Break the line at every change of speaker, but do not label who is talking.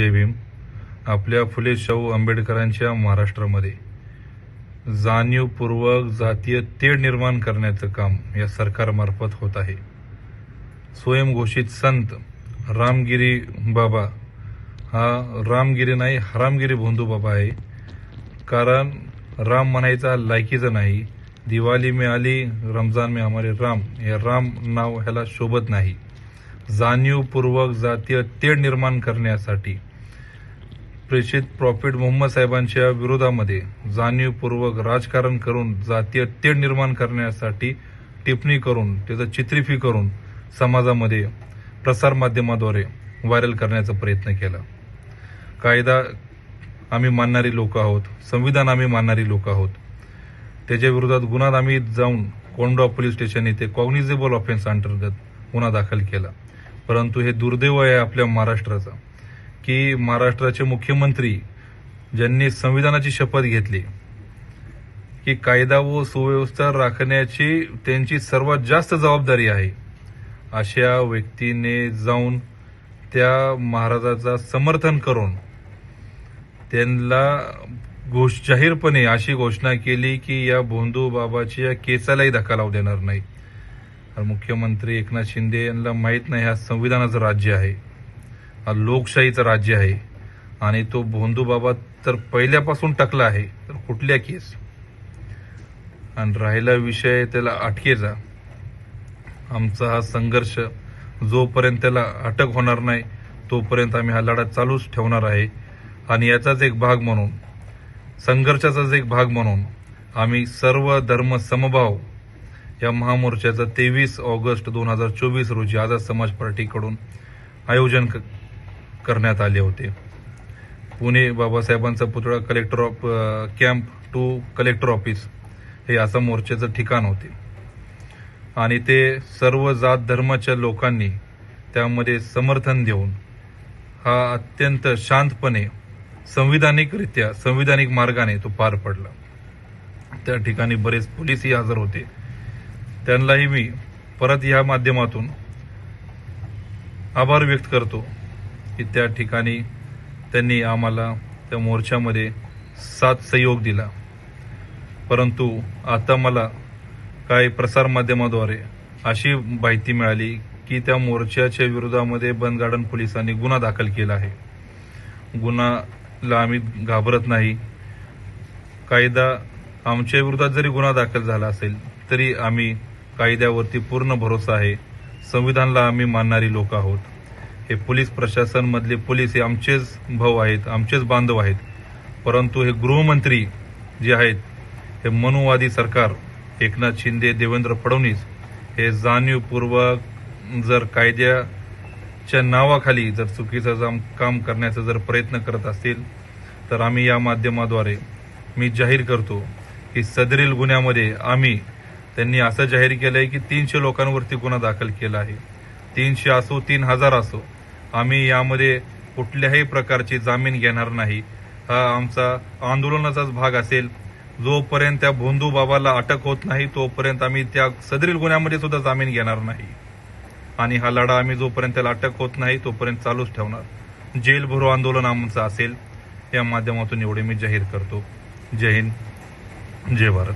जय भीम. आपल्या फुले शाहू आंबेडकरांच्या महाराष्ट्रामध्ये जाणीवपूर्वक जातीय तेढ निर्माण करण्याचं काम या सरकारमार्फत होत आहे. स्वयंघोषित संत रामगिरी बाबा हा रामगिरी नाही हरामगिरी भोंदू बाबा आहे. कारण राम म्हणायचा लायकीचं नाही. दिवाळी मे आली रमजान मे हमारे राम. या राम नाव ह्याला शोभत नाही. जाणीवपूर्वक जातीय तेढ निर्माण करण्यासाठी प्रेषित प्रॉफिट मोहम्मद साहेबांच्या विरोधामध्ये जाणीवपूर्वक राजकारण करून जातीय तेढ निर्माण करण्यासाठी टिप्पणी करून त्याचं चित्रिफी करून समाजामध्ये प्रसारमाध्यमाद्वारे व्हायरल करण्याचा प्रयत्न केला. कायदा आम्ही मानणारी लोक आहोत संविधान आम्ही मानणारी लोक आहोत. त्याच्या विरोधात गुन्हा आम्ही जाऊन कोंडा पोलीस स्टेशन येथे कॉग्निझेबल ऑफेन्स अंतर्गत गुन्हा दाखल केला. परंतु हे दुर्दैव आहे आपल्या महाराष्ट्राचं. की महाराष्ट्राचे मुख्यमंत्री ज्यांनी संविधानाची शपथ घेतली की कायदा व सुव्यवस्था राखण्याची त्यांची सर्वात जास्त जबाबदारी आहे अशा व्यक्तीने जाऊन त्या महाराजाचा समर्थन करून त्यांना घोष जाहीरपणे अशी घोषणा केली की या भोंदू बाबाची या केसालाही धक्का लावू देणार नाही. मुख्यमंत्री एकनाथ शिंदे यांना माहीत नाही हा संविधानाचं राज्य आहे. हा लोकशाहीचं राज्य आहे. आणि तो भोंदूबाबा तर पहिल्यापासून टकला आहे. तर कुठल्या केस? आणि राहिला विषय त्याला अटकेचा आमचा हा संघर्ष जोपर्यंत त्याला अटक होणार नाही तोपर्यंत आम्ही हा लढा चालूच ठेवणार आहे. आणि याचाच एक भाग म्हणून संघर्षाचाच एक भाग म्हणून आम्ही सर्व धर्म समभाव या महामोर्चाचं तेवीस ऑगस्ट दोन हजार चोवीस रोजी आझाद समाज पार्टीकडून आयोजन क- करण्यात आले होते. पुणे बाबासाहेबांचा पुतळा collector of camp to collector office हे असं मोर्चाचं ठिकाण होते. आणि ते सर्व जात धर्माच्या लोकांनी त्यामध्ये समर्थन देऊन हा अत्यंत शांतपणे संविधानिकरित्या संविधानिक मार्गाने तो पार पडला. त्या ठिकाणी बरेच पोलीसही हजर होते. त्यांनाही मी परत या माध्यमातून आभार व्यक्त करतो. की त्या ठिकाणी त्यांनी आम्हाला त्या मोर्चामध्ये साथ सहयोग दिला. परंतु आता मला काही प्रसारमाध्यमाद्वारे अशी माहिती मिळाली की त्या मोर्चाच्या विरोधामध्ये बंद गार्डन पोलिसांनी गुन्हा दाखल केला आहे. गुन्हाला आम्ही घाबरत नाही. कायदा आमच्या विरोधात जरी गुन्हा दाखल झाला असेल तरी आम्ही कायद्यावरती पूर्ण भरोसा आहे. संविधानला आम्ही मानणारी लोक आहोत. हे पोलीस प्रशासनमधले पोलीस हे आमचेच भाऊ आहेत आमचेच बांधव आहेत. परंतु हे गृहमंत्री जे आहेत हे मनुवादी सरकार एकनाथ शिंदे देवेंद्र फडणवीस हे जाणीवपूर्वक जर कायद्याच्या नावाखाली जर चुकीचं जाम काम करण्याचा जर प्रयत्न करत असतील तर आम्ही या माध्यमाद्वारे मी जाहीर करतो की सदरील गुन्ह्यामध्ये आम्ही त्यांनी असं जाहीर केलं आहे की तीनशे लोकांवरती गुन्हा दाखल केला आहे. तीनशे असो तीन हजार असो आम्ही यामध्ये कुठल्याही प्रकारची जामीन घेणार नाही. हा आमचा आंदोलनाचाच भाग असेल. जोपर्यंत त्या भोंदू बाबाला अटक होत नाही तोपर्यंत आम्ही त्या सदरील गुन्ह्यामध्ये सुद्धा जामीन घेणार नाही. आणि हा लढा आम्ही जोपर्यंत त्याला अटक होत नाही तोपर्यंत चालूच ठेवणार. जेल भरो आंदोलन आमचं असेल. या माध्यमातून एवढे मी जाहीर करतो. जय हिंद. जय भारत.